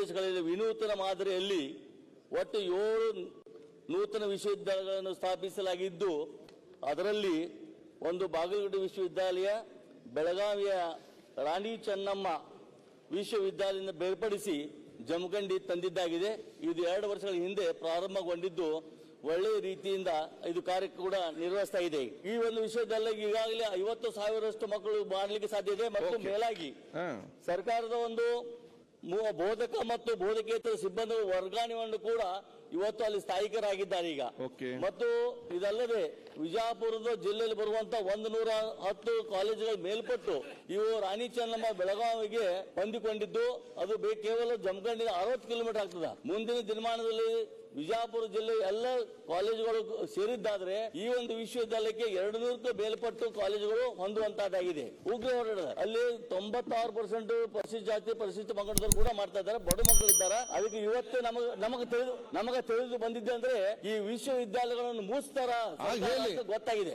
ಪ್ರದೇಶಗಳಲ್ಲಿ ವಿನೂತನ ಮಾದರಿಯಲ್ಲಿ ಒಟ್ಟು ಏಳು ನೂತನ ವಿಶ್ವವಿದ್ಯಾಲಯಗಳನ್ನು ಸ್ಥಾಪಿಸಲಾಗಿದ್ದು ಅದರಲ್ಲಿ ಒಂದು ಬಾಗಲಕೋಟೆ ವಿಶ್ವವಿದ್ಯಾಲಯ ಬೆಳಗಾವಿಯ ರಾಣಿ ಚೆನ್ನಮ್ಮ ವಿಶ್ವವಿದ್ಯಾಲಯದಿಂದ ಬೇರ್ಪಡಿಸಿ ಜಮಖಂಡಿ ತಂದಿದ್ದಾಗಿದೆ. ಇದು ಎರಡು ವರ್ಷಗಳ ಹಿಂದೆ ಪ್ರಾರಂಭಗೊಂಡಿದ್ದು ಒಳ್ಳೆಯ ರೀತಿಯಿಂದ ಇದು ಕಾರ್ಯ ಕೂಡ ನಿರ್ವಹಿಸ್ತಾ ಇದೆ. ಈ ಒಂದು ವಿಶ್ವವಿದ್ಯಾಲಯಕ್ಕೆ ಈಗಾಗಲೇ ಐವತ್ತು ಸಾವಿರಷ್ಟು ಮಕ್ಕಳು ಮಾಡಲಿಕ್ಕೆ ಸಾಧ್ಯ ಇದೆ. ಮತ್ತು ಮೇಲಾಗಿ ಸರ್ಕಾರದ ಒಂದು ಬೋಧಕ ಮತ್ತು ಬೋಧಕೇತರ ಸಿಬ್ಬಂದಿ ವರ್ಗಾವಣೆಯನ್ನು ಕೂಡ ಇವತ್ತು ಅಲ್ಲಿ ಸ್ಥಾಯಿಕರಾಗಿದ್ದಾರೆ ಈಗ. ಮತ್ತು ಇದಲ್ಲದೆ ವಿಜಯಪುರದ ಜಿಲ್ಲೆಯಲ್ಲಿ ಬರುವಂತ ಒಂದು ನೂರ ಹತ್ತು ಕಾಲೇಜುಗಳ ಮೇಲ್ಪಟ್ಟು ಇವು ರಾಣಿ ಚೆನ್ನಮ್ಮ ಬೆಳಗಾವಿಗೆ ಹೊಂದಿಕೊಂಡಿದ್ದು ಅದು ಕೇವಲ ಜಮಖಂಡಿನ ಅರವತ್ತು ಕಿಲೋಮೀಟರ್ ಆಗ್ತದೆ. ಮುಂದಿನ ದಿನಮಾನದಲ್ಲಿ ವಿಜಯಪುರ ಜಿಲ್ಲೆ ಎಲ್ಲ ಕಾಲೇಜುಗಳು ಸೇರಿದ್ದಾದ್ರೆ ಈ ಒಂದು ವಿಶ್ವವಿದ್ಯಾಲಯಕ್ಕೆ ಎರಡು ನೂರಕ್ಕೂ ಮೇಲ್ಪಟ್ಟು ಕಾಲೇಜುಗಳು ಹೊಂದುವಂತಹದ್ದಾಗಿದೆ ಉಗ್ರ ಹೋರಾಟ ಅಲ್ಲಿ ತೊಂಬತ್ತಾರು ಪರ್ಸೆಂಟ್ ಪರಿಶಿಷ್ಟ ಜಾತಿ ಪರಿಶಿಷ್ಟ ಪಂಗಡದವರು ಕೂಡ ಮಾಡ್ತಾ ಇದ್ದಾರೆ. ಬಡ ಮಕ್ಕಳು ಇದ್ದಾರೆ. ಅದಕ್ಕೆ ಇವತ್ತು ನಮಗೆ ನಮಗೆ ತಿಳಿದು ನಮಗೆ ತಿಳಿದು ಬಂದಿದ್ದೆ ಅಂದ್ರೆ ಈ ವಿಶ್ವವಿದ್ಯಾಲಯಗಳನ್ನು ಹೇಳಿ. ಗೊತ್ತಾಗಿದೆ